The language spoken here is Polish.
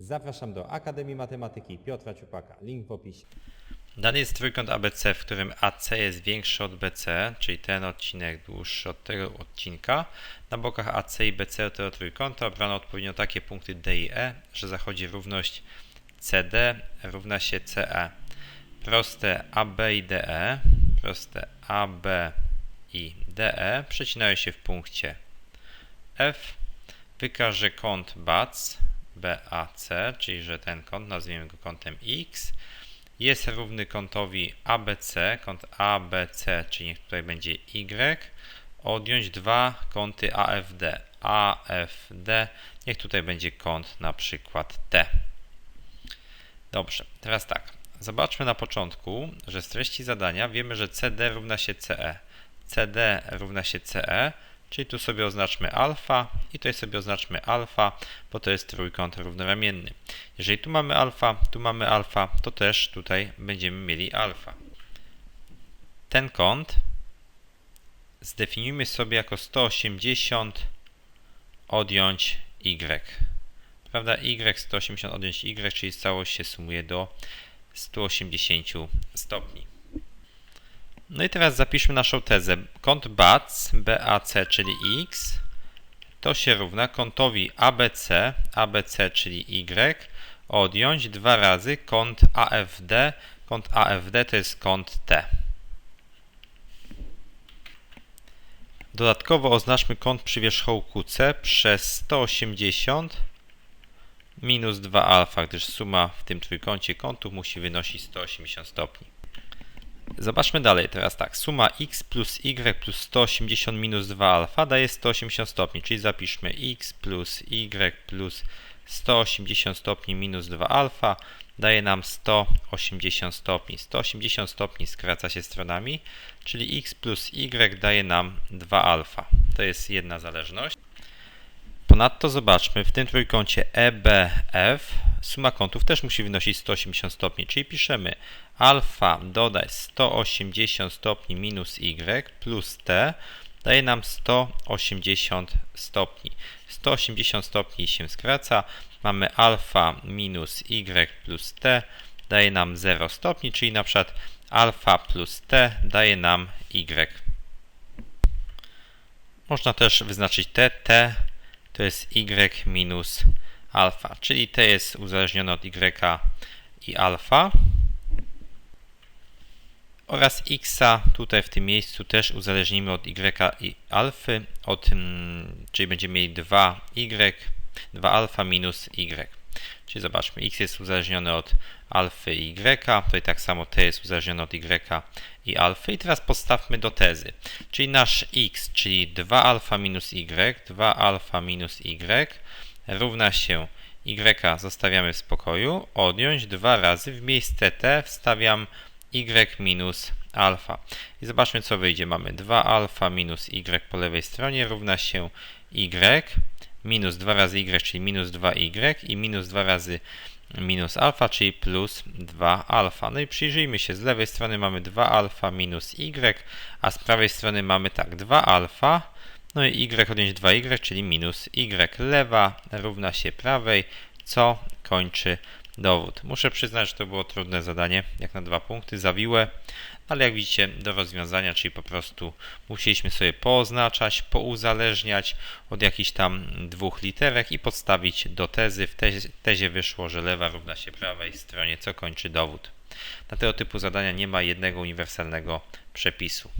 Zapraszam do Akademii Matematyki Piotra Ciupaka. Link w opisie. Dany jest trójkąt ABC, w którym AC jest większy od BC, czyli ten odcinek dłuższy od tego odcinka. Na bokach AC i BC tego trójkąta obrano odpowiednio takie punkty D i E, że zachodzi równość CD równa się CE. Proste AB i DE, proste AB i DE przecinają się w punkcie F. Wykaż, że kąt BAC, BAC, czyli że ten kąt, nazwijmy go kątem X, jest równy kątowi ABC, kąt ABC, czyli niech tutaj będzie Y, odjąć dwa kąty AFD. AFD, niech tutaj będzie kąt na przykład T. Dobrze, teraz tak. Zobaczmy na początku, że z treści zadania wiemy, że CD równa się CE. CD równa się CE, czyli tu sobie oznaczmy alfa i tutaj sobie oznaczmy alfa, bo to jest trójkąt równoramienny. Jeżeli tu mamy alfa, tu mamy alfa, to też tutaj będziemy mieli alfa. Ten kąt zdefiniujmy sobie jako 180 odjąć y. Prawda? y 180 odjąć y, czyli całość się sumuje do 180 stopni. No i teraz zapiszmy naszą tezę. Kąt BAC, BAC, czyli x, to się równa kątowi ABC, ABC, czyli y, odjąć dwa razy kąt AFD. Kąt AFD to jest kąt T. Dodatkowo oznaczmy kąt przy wierzchołku C przez 180 minus 2 alfa, gdyż suma w tym trójkącie kątów musi wynosić 180 stopni. Zobaczmy dalej teraz tak. Suma x plus y plus 180 minus 2 alfa daje 180 stopni, czyli zapiszmy x plus y plus 180 stopni minus 2 alfa daje nam 180 stopni. 180 stopni skraca się stronami, czyli x plus y daje nam 2 alfa. To jest jedna zależność. Ponadto zobaczmy, w tym trójkącie EBF suma kątów też musi wynosić 180 stopni, czyli piszemy alfa dodać 180 stopni minus y plus t daje nam 180 stopni. 180 stopni się skraca, mamy alfa minus y plus t daje nam 0 stopni, czyli na przykład alfa plus t daje nam y. Można też wyznaczyć t, t to jest y minus alfa, czyli t jest uzależnione od y i alfa oraz x tutaj w tym miejscu też uzależnimy od y i alfy, od, mm, czyli będziemy mieli 2y, 2 alfa minus y. Czyli zobaczmy, x jest uzależniony od alfy i y, tutaj tak samo t jest uzależniony od y i alfy. I teraz podstawmy do tezy. Czyli nasz x, czyli 2 alfa minus y, 2 alfa minus y równa się y zostawiamy w spokoju, odjąć dwa razy w miejsce t wstawiam y minus alfa. I zobaczmy co wyjdzie. Mamy 2 alfa minus y po lewej stronie równa się y minus 2 razy y, czyli minus 2y i minus 2 razy minus alfa, czyli plus 2 alfa. No i przyjrzyjmy się, z lewej strony mamy 2 alfa minus y, a z prawej strony mamy tak 2 alfa, no i y odjąć 2y, czyli minus y. Lewa równa się prawej, co kończy dowód. Muszę przyznać, że to było trudne zadanie, jak na dwa punkty, zawiłe, ale jak widzicie, do rozwiązania, czyli po prostu musieliśmy sobie pooznaczać, pouzależniać od jakichś tam dwóch literek i podstawić do tezy. W tezie, tezie wyszło, że lewa równa się prawej stronie, co kończy dowód. Na tego typu zadania nie ma jednego uniwersalnego przepisu.